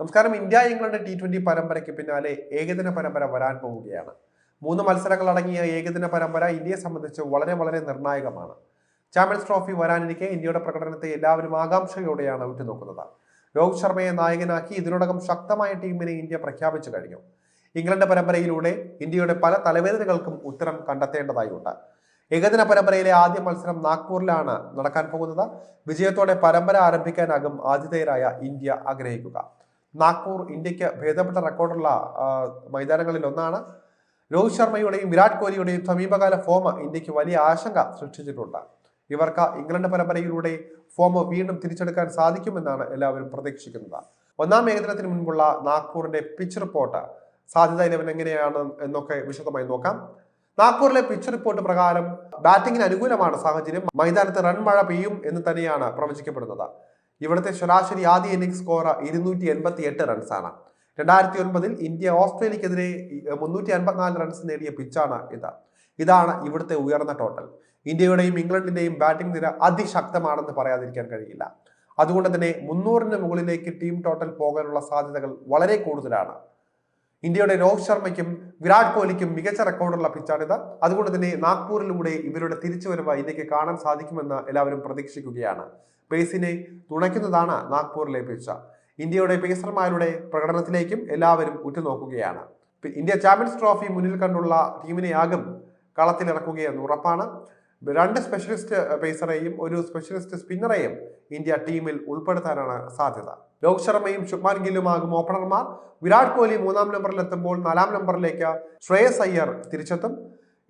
നമസ്കാരം. India England T twenty പരമ്പരയ്ക്ക് പിന്നാലെ ഏകദിന പരമ്പര വരാൻ പോവുകയാണ്. മൂന്ന് മത്സരങ്ങൾ അടങ്ങിയ ഏകദിന പരമ്പര ഇന്ത്യയെ സംബന്ധിച്ച് വളരെ വളരെ നിർണായകമാണ്. ചാമ്പ്യൻസ് ട്രോഫി വരാനിരിക്കെ ഇന്ത്യയുടെ പ്രകടനത്തെ എല്ലാവരും ആകാംക്ഷയോടെയാണ് ഉറ്റുനോക്കുന്നത്. രോഹിത് ശർമ്മയെ നായകനാക്കി ഇതിനോടകം ശക്തമായ ടീമിനെ ഇന്ത്യ പ്രഖ്യാപിച്ചു കഴിഞ്ഞു. ഇംഗ്ലണ്ട് പരമ്പരയിലൂടെ ഇന്ത്യയുടെ പല തലവേദനകൾക്കും ഉത്തരം കണ്ടെത്തേണ്ടതായുണ്ട്. ഏകദിന പരമ്പരയിലെ ആദ്യ മത്സരം നാഗ്പൂരിലാണ് നടക്കാൻ പോകുന്നത്. വിജയത്തോടെ പരമ്പര ആരംഭിക്കാനാകും ആതിഥേയരായ ഇന്ത്യ ആഗ്രഹിക്കുക. നാഗ്പൂർ ഇന്ത്യയ്ക്ക് ഭേദപ്പെട്ട റെക്കോർഡുള്ള മൈതാനങ്ങളിൽ ഒന്നാണ്. രോഹിത് ശർമ്മയുടെയും വിരാട് കോഹ്ലിയുടെയും സമീപകാല ഫോം ഇന്ത്യയ്ക്ക് വലിയ ആശങ്ക സൃഷ്ടിച്ചിട്ടുണ്ട്. ഇവർക്ക് ഇംഗ്ലണ്ട് പരമ്പരയിലൂടെ ഫോം വീണ്ടും തിരിച്ചെടുക്കാൻ സാധിക്കുമെന്നാണ് എല്ലാവരും പ്രതീക്ഷിക്കുന്നത്. ഒന്നാം ഏകദിനത്തിന് മുൻപുള്ള നാഗ്പൂരിന്റെ പിച്ച് റിപ്പോർട്ട് സാധ്യത ഇലവൻ എങ്ങനെയാണ് എന്നൊക്കെ വിശദമായി നോക്കാം. നാഗ്പൂരിലെ പിച്ച് റിപ്പോർട്ട് പ്രകാരം ബാറ്റിംഗിന് അനുകൂലമാണ് സാഹചര്യം. മൈതാനത്ത് റൺ മഴ പെയ്യും എന്ന് തന്നെയാണ് പ്രവചിക്കപ്പെടുന്നത്. ഇവിടുത്തെ ശരാശരി ആദ്യ ഇന്നിംഗ്സ് സ്കോർ ഇരുന്നൂറ്റി എൺപത്തി എട്ട് റൺസാണ് രണ്ടായിരത്തി ഒൻപതിൽ ഇന്ത്യ ഓസ്ട്രേലിയക്കെതിരെ മുന്നൂറ്റി അൻപത്തിനാല് റൺസ് നേടിയ പിച്ചാണ് ഇത്. ഇതാണ് ഇവിടുത്തെ ഉയർന്ന ടോട്ടൽ ഇന്ത്യയുടെയും ഇംഗ്ലണ്ടിന്റെയും ബാറ്റിംഗ് നിര അതിശക്തമാണെന്ന് പറയാതിരിക്കാൻ കഴിയില്ല. അതുകൊണ്ട് തന്നെ മുന്നൂറിന് മുകളിലേക്ക് ടീം ടോട്ടൽ പോകാനുള്ള സാധ്യതകൾ വളരെ കൂടുതലാണ്. ഇന്ത്യയുടെ രോഹിത് ശർമ്മയ്ക്കും വിരാട് കോഹ്ലിക്കും മികച്ച റെക്കോർഡുള്ള പിച്ചാണിത് അതുകൊണ്ട് തന്നെ നാഗ്പൂരിലൂടെ ഇവരുടെ തിരിച്ചു വരവ് ഇന്ത്യയ്ക്ക് കാണാൻ സാധിക്കുമെന്ന് എല്ലാവരും പ്രതീക്ഷിക്കുകയാണ്. പേസിനെ തുണയ്ക്കുന്നതാണ് നാഗ്പൂരിലെ പിച്ച ഇന്ത്യയുടെ പേസർമാരുടെ പ്രകടനത്തിലേക്കും എല്ലാവരും ഉറ്റുനോക്കുകയാണ്. ഇന്ത്യ ചാമ്പ്യൻസ് ട്രോഫി മുന്നിൽ കണ്ടുള്ള ടീമിനെയാകും കളത്തിലിറക്കുകയെന്ന് ഉറപ്പാണ്. രണ്ട് സ്പെഷ്യലിസ്റ്റ് പേസറെയും ഒരു സ്പെഷ്യലിസ്റ്റ് സ്പിന്നറെയും ഇന്ത്യ ടീമിൽ ഉൾപ്പെടുത്താനാണ് സാധ്യത. രോഹിത് ശർമ്മയും ശുഭ്മാൻ ഗില്ലുമാകും ഓപ്പണർമാർ വിരാട് കോഹ്ലി മൂന്നാം നമ്പറിൽ എത്തുമ്പോൾ നാലാം നമ്പറിലേക്ക് ശ്രേയസ് അയ്യർ തിരിച്ചെത്തും.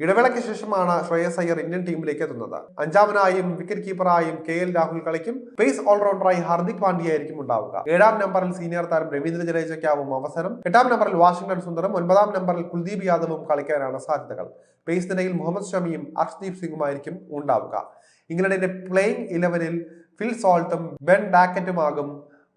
ഇടവേളയ്ക്ക് ശേഷമാണ് ശ്രേയസ് അയ്യർ ഇന്ത്യൻ ടീമിലേക്ക് എത്തുന്നത്. അഞ്ചാമനായും വിക്കറ്റ് കീപ്പറായും കെ എൽ രാഹുൽ കളിക്കും. പേസ് ഓൾറൗണ്ടറായി ഹാർദിക് പാണ്ഡ്യയായിരിക്കും ഉണ്ടാവുക. ഏഴാം നമ്പറിൽ സീനിയർ താരം രവീന്ദ്ര ജഡേജയ്ക്കാവും അവസരം. എട്ടാം നമ്പറിൽ വാഷിംഗ്ടൺ സുന്ദറും ഒൻപതാം നമ്പറിൽ കുൽദീപ് യാദവും കളിക്കാനാണ് സാധ്യതകൾ. പേസ് നിരയിൽ മുഹമ്മദ് ഷമിയും അർഷ്ദീപ് സിംഗുമായിരിക്കും ഉണ്ടാവുക. ഇംഗ്ലണ്ടിന്റെ പ്ലേയിങ് ഇലവനിൽ ഫിൽ സോൾട്ടും ബെൻ ഡാക്കറ്റുമാകും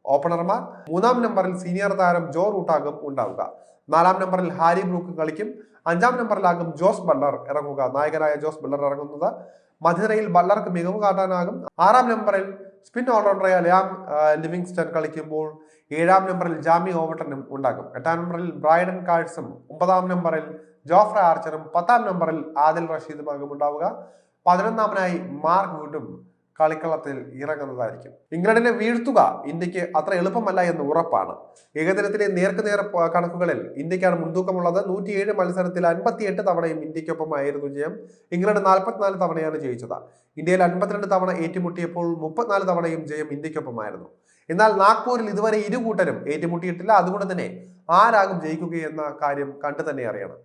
ഓപ്പണർമാർ. മൂന്നാം നമ്പറിൽ സീനിയർ താരം ജോ റൂട്ടാകും ഉണ്ടാവുക. നാലാം നമ്പറിൽ ഹാരി ബ്രൂക്ക് കളിക്കും. അഞ്ചാം നമ്പറിലാകും ജോസ് ബള്ളർ ഇറങ്ങുക. നായകനായ ജോസ് ബള്ളർ ഇറങ്ങുന്നത്. മധ്യനിരയിൽ ബള്ളർക്ക് മികവ് കാട്ടാനാകും. ആറാം നമ്പറിൽ സ്പിൻ ഓൾറൗണ്ടറായ ആ, ലിവിങ്സ്റ്റൺ കളിക്കുമ്പോൾ ഏഴാം നമ്പറിൽ ജാമി ഓവർട്ടനും ഉണ്ടാകും. എട്ടാം നമ്പറിൽ ബ്രൈഡൻ കാഴ്സും ഒമ്പതാം നമ്പറിൽ ജോഫ്ര ആർച്ചറും പത്താം നമ്പറിൽ ആദിൽ റഷീദുമാകും ഉണ്ടാവുക. പതിനൊന്നാമനായി മാർക്ക് വുഡും കളിക്കളത്തിൽ ഇറങ്ങുന്നതായിരിക്കും. ഇംഗ്ലണ്ടിനെ വീഴ്ത്തുക ഇന്ത്യയ്ക്ക് അത്ര എളുപ്പമല്ല എന്ന് ഉറപ്പാണ്. ഏകദിനത്തിലെ നേർക്കുനേർ കണക്കുകളിൽ ഇന്ത്യക്കാണ് മുൻതൂക്കമുള്ളത്. നൂറ്റിയേഴ് മത്സരത്തിൽ അൻപത്തിയെട്ട് തവണയും ഇന്ത്യക്കൊപ്പമായിരുന്നു ജയം ഇംഗ്ലണ്ട് നാൽപ്പത്തിനാല് തവണയാണ് ജയിച്ചത്. ഇന്ത്യയിൽ അൻപത്തിരണ്ട് തവണ ഏറ്റുമുട്ടിയപ്പോൾ മുപ്പത്തിനാല് തവണയും ജയം ഇന്ത്യക്കൊപ്പമായിരുന്നു എന്നാൽ നാഗ്പൂരിൽ ഇതുവരെ ഇരു കൂട്ടരും ഏറ്റുമുട്ടിയിട്ടില്ല. അതുകൊണ്ട് തന്നെ ആരാകും ജയിക്കുകയെന്ന കാര്യം കണ്ടു തന്നെ അറിയണം.